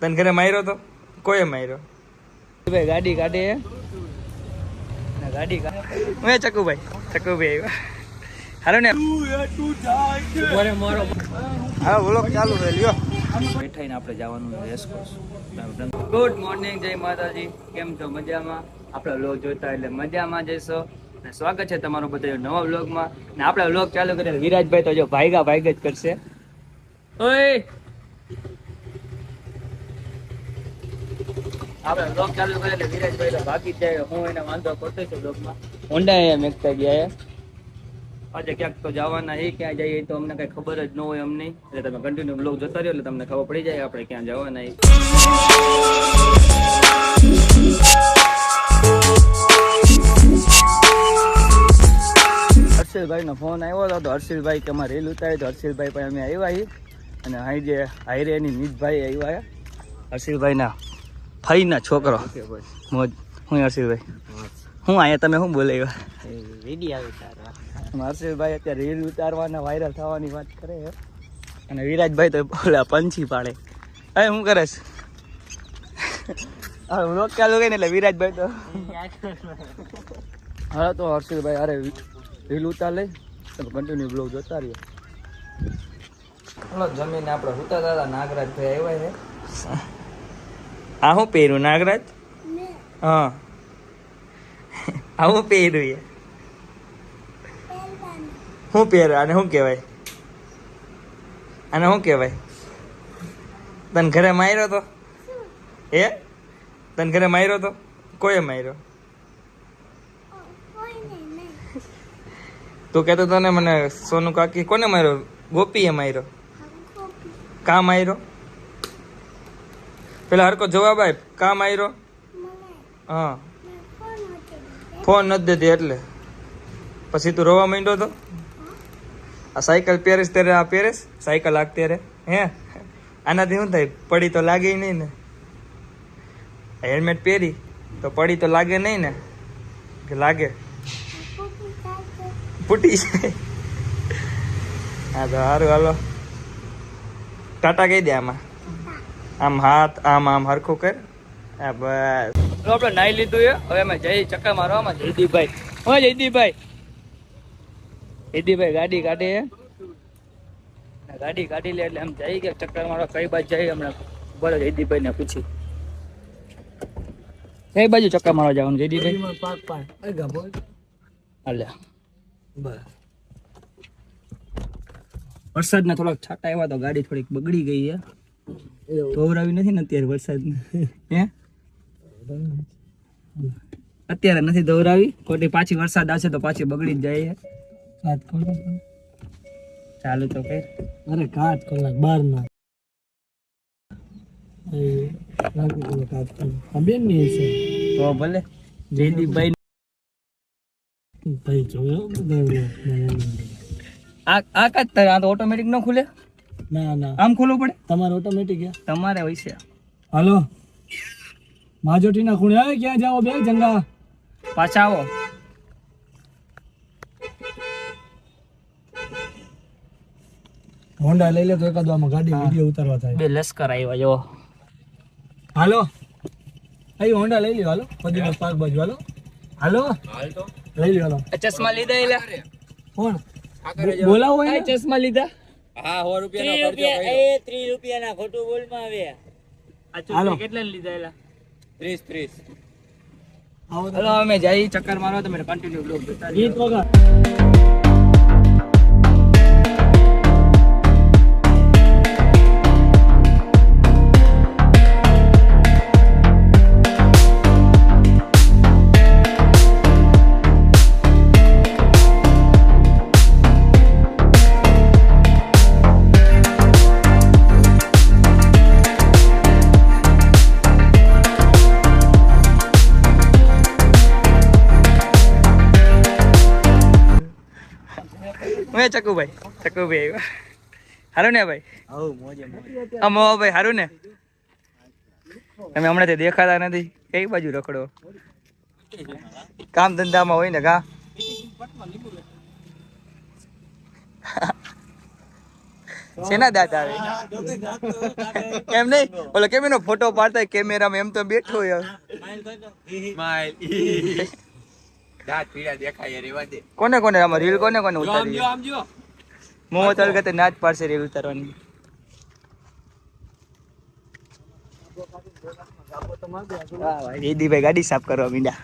તને ઘરે માર્યો તો? કોઈ માર્યો? ભાઈ ગાડી કાઢે ને ગાડી કાઢે હું ચકુભાઈ? ચકુભાઈ આવ્યા. હાલો ને. હા બોલો ચાલુ છે લ્યો. બેઠાઈને આપણે જવાનું રેસકોર્સ ગુડ મોર્નિંગ જય માતાજી. કેમ છો? મજામાં? આપણે વ્લોગ જોતા એટલે મજામાં જઈશો અને સ્વાગત છે તમારું બધા નવા વ્લોગમાં ને આપણે વ્લોગ ચાલુ કરીએ વિરાજભાઈ તો જો ભાઈગા ભાઈગ જ કરશે. ઓય! આપણે જાય. હું એને વાંધો કરતો છું હોન્ડા અહીંયા મેકતા ગયા. આજે ક્યાંક તો જવાના એ ક્યાં જઈએ તો અમને કઈ ખબર જ ન હોય અમને. એટલે તમે કન્ટિન્યુ બ્લોગ જતા રહ્યો એટલે તમને ખબર પડી જાય આપણે ક્યાં જવાના એ હર્ષિલભાઈ નો ફોન આવ્યો હતો, તો હર્ષિલભાઈ કે અમારે રીલ ઉતારી, તો હર્ષિલભાઈ પણ અમે આવ્યા અને અહીં જે હાઈરે એની નીતભાઈ આવ્યા. હર્ષિલભાઈના ફઈના છોકરો. મોજ. હું હર્ષિલભાઈ. હું અહીંયા તમે શું બોલે હર્ષિલભાઈ અત્યારે રીલ ઉતારવાના વાયરલ થવાની વાત કરે અને વિરાજભાઈ તો ઓલા પંછી પાડે. હવે શું કરે છે? હવે વ્લોગ ચાલુ કરીને એટલે વિરાજભાઈ તો હા તો હર્ષિલભાઈ અરે રીલ ઉતાર લઈ તમે કન્ટિન્યુ બ્લોગ જોતા રહ્યો. હલો જમીને આપણે ઉતારતા દાદા નાગરાજ ભાઈ આવ્યા છે. આ શું પહેર્યું નાગરાજ? હા. આ શું પહેર્યું એ. શું પહેર આને શું કહેવાય? આને શું કહેવાય? તને ઘરે માર્યો તો? એ તને ઘરે માર્યો તો? કોઈએ માર્યો? તું કહેતો તો ને મને સોનું કાકી કોને માર્યો? ગોપીએ માર્યો? કા માર્યો? પેલા હરકો જવાબ આપ. કામ આવ્યો હા. ફોન નથી દેતી એટલે. પછી તું રોવા માંડ્યો તો? આ સાયકલ પહેરીશ ત્યારે આ પહેરીશ? સાયકલ આગ ત્યારે હે? આનાથી શું થાય? પડી તો લાગે નહીં ને. હેલ્મેટ પહેરી, તો પડી તો લાગે નહીં ને? કે લાગે? ફૂટી જાય. હા તો સારું હાલો. ટાટા કહી દે આમાં. આમ હાથ આમ આમ હરખું કર. હા બસ. આપણે નાઈ લીધું છે. હવે અમે જઈ ચક્કર મારવામાં જયદીપભાઈ. હા જયદીપભાઈ. જયદીપભાઈ ગાડી કાઢે ગાડી કાઢી લે એટલે આમ જઈ ગયા ચક્કર મારવા કઈ બાજુ જઈ હમણાં. બોલો જયદીપભાઈ ને પૂછી. કઈ બાજુ ચક્કર મારવા જવાનું જયદીપભાઈ? હાલે. વરસાદના થોડાક છાંટા આવ્યા તો ગાડી થોડીક બગડી ગઈ છે. ધોવરાવી નથી ને અત્યારે વરસાદ હે? અત્યારે નથી દોરાવી ખોટી પાછી વરસાદ આવશે તો પાછી બગડી જ જાય સાત કલાક. ચાલુ તો કઈ અરે કાચ કલાક બાર ના. બેનની છે તો ભલે. જયદીપભાઈ ભાઈ જોયો આ આ કાચ તારે આ તો ઓટોમેટિક ન ખુલે? ના ના. આમ ખોલવું પડે? તમારે ઓટોમેટિક તમારે હોય છે. હાલો. માજોટીના ખૂણે આવે ક્યાં જાઓ બે જંગા? પાછા આવો. હોન્ડા લઈ લે તો એકાદ આમાં ગાડી વીડિયો ઉતારવા થાય. બે લશ્કર આવ્યા જો. હાલો. અહીં હોન્ડા લઈ લ્યો હાલો. પદીનો પાક બાજુ હાલો. હાલો. લઈ લ્યો હાલો. ચશ્મા લીધા એટલે કોણ? બોલાવો આ એને ચશ્મા લીધા હાલો આ કેટલા લીધા એલા? આવો તો. હલો અમે જઈ ચક્કર મારો તમે કન્ટિન્યુ બ્લોગ જોતા ગીત વગર ચકુભાઈ. ચકુભાઈ આવ્યા. હારું ને ભાઈ? હવ મોજે મોજે. આ મોવા ભાઈ હારું ને? તમે હમણાં દેખાતા નથી. કઈ બાજુ રખડો? કામ ધંધામાં હોય ને કા શેના દાંત આવે? એમ નહીં? ઓલો કેમ એનો ફોટો પાડતા કેમેરામાં એમ તો બેઠો યાર દાંત પીળા દેખાય રેવા દે. કોને કોને? આમાં રીલ કોને કોને ઉતારી જો આમ જો. મોમો ચાલ કે ના જ પાડશે રીલ ઉતારવાની. ભાઈ જયદીપભાઈ ગાડી સાફ કરવા મીંડા.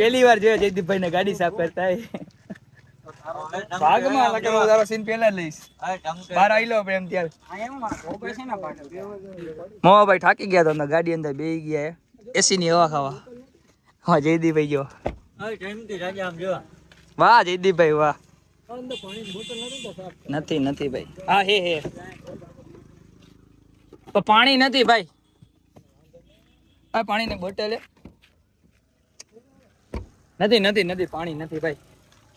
પહેલી વાર જોયો જયદીપભાઈ ને ગાડી સાફ કરતા ભાગમાં લાગે તારો સીન પહેલા લઈશ. બહાર આવી લો એમ ત્યારે. મોમાભાઈ થાકી ગયા તો ગાડી અંદર બેસી ગયા એસી ની હવા ખાવા. હા જયદીપભાઈ જો. વાહ જયદીપભાઈ વાહ. નથી નથી ભાઈ. હા હે હે. તો પાણી નથી ભાઈ. આ પાણીની બોટલ? નથી નથી નથી પાણી નથી ભાઈ.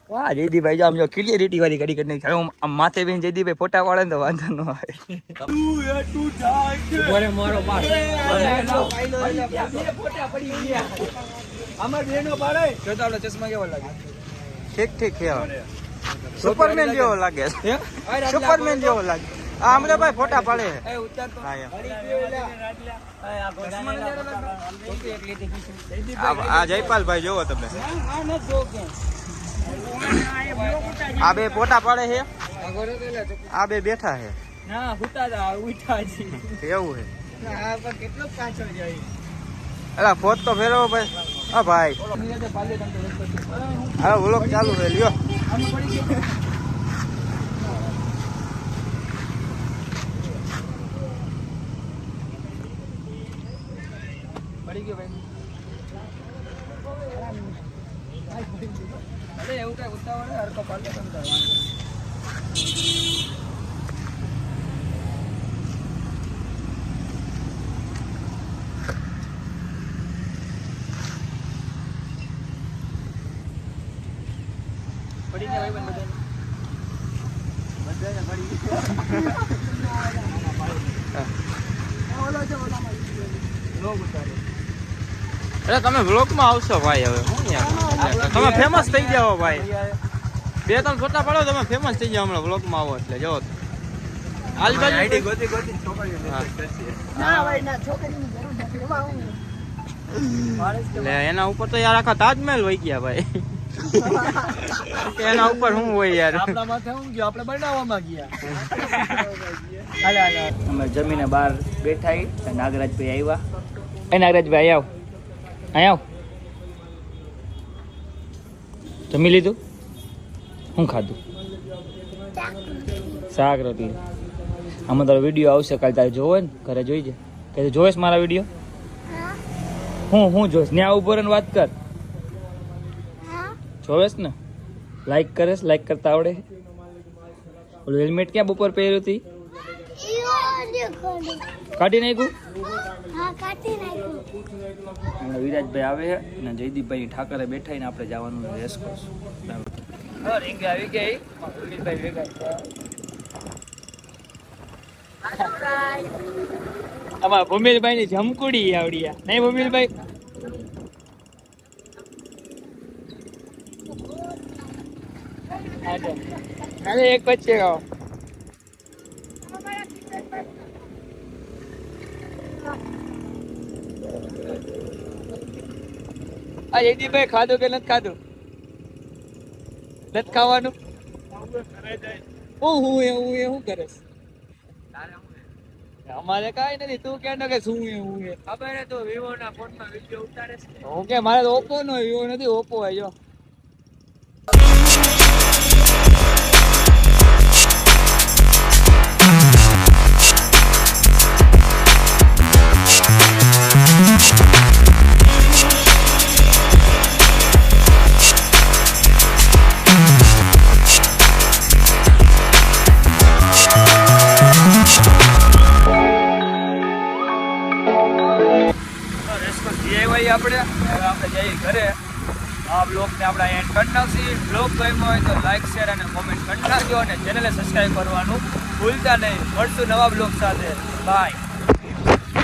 વાહ જયદીભાઈ જો આમ જો ક્લિયરિટી વાળી ઘડી કરી નાખી હું આમ માથે બેન જયદીભાઈ ફોટા પાડે ને તો વાંધો ન આવે. બોલે મારો પાસ જો તો ચશ્મા કેવો લાગે? ઠીક ઠીક છે સુપરમેન જેવો લાગે. સુપરમેન જેવો લાગે. આ અમને ભાઈ ફોટા પાડે. આ જયપાલભાઈ જોવો તમે. આ બે પોટા પાડે છે? આ બે બેઠા છે. ના હુતા તા ઉઠા છે. એવું છે. આ પણ કેટલો કાચો જાય? અલા ફોટ તો ફેરવો ભાઈ હા ભાઈ. હા ઓલો ચાલુ છે લ્યો પડી ગયો ભાઈ અરે એવું કઈ ઉતાવળ હે, હરખો પાડો તો અંદર વાંધો નહીં. પડી ગયા ભાઈ બધાને અરે તમે વ્લોગમાં આવશો ભાઈ હવે હું યાર તમે ફેમસ થઈ જાઓ ભાઈ. બે ત્રણ ફોટા પાડો તમે ફેમસ થઈ જાઓ હમણાં વ્લોગમાં આવો એટલે જો. આજુબાજુ ગોતી ગોતી ના ભાઈ ના છોકરીની જરૂર નથી એમાં હું. એટલે એના ઉપર તો યાર આખા તાજમહેલ વહી ગયા ભાઈ. એના ઉપર શું હોય યાર. આપણા માથે હું ગયો આપણે બનાવવામાં ગયા અમે જમીને બહાર બેઠા નાગરાજભાઈ આવ્યા. એ નાગરાજભાઈ આવ. અહીં આવ. જમી લીધું? શું ખાધું? શાક રોટલી. આમાં તારો વીડિયો આવશે કાલે તારે જોવો ને ઘરે જોઈ છે કે જોઈશ મારા વીડિયો? હું હું જોઈશ. ને આ ઉપર વાત કર. જોવેશ ને? લાઈક કરેશ લાઈક કરતા આવડે ઓલું હેલ્મેટ ક્યાં બપોર પહેર્યું હતી કાઢી નાખ્યું? વિરાજભાઈ આવે છે અને જયદીપભાઈ ઠાકરે બેઠા ને આપણે જવાનું રેસ અમારા ભૂમિલભાઈ ની જમકુડી આવડી નહીં ભૂમિલભાઈ? અરે એક પછી આવો. આ જયદીપભાઈ ખાધું કે નથી ખાધું? નથી ખાવાનું? હું હું એ હું એ શું કરે? અમારે કાંઈ નથી. તું કે કે શું એ હું એ. ખબર તો વિવો ના ફોનમાં વીડિયો ઉતારે છે. હું કે મારે તો ઓપ્પો નો વિવો નથી ઓપ્પો હોય જો રેસકોર્સ આપણે. આપણે જઈએ ઘરે. આ બ્લોગને આપણે એન્ડ કરી બ્લોગ ગમ્યો હોય તો લાઇક શેર અને કોમેન્ટ કરી નાખજો અને ચેનલને સબસ્ક્રાઈબ કરવાનું ભૂલતા નહીં. મળશું નવા બ્લોગ સાથે. બાય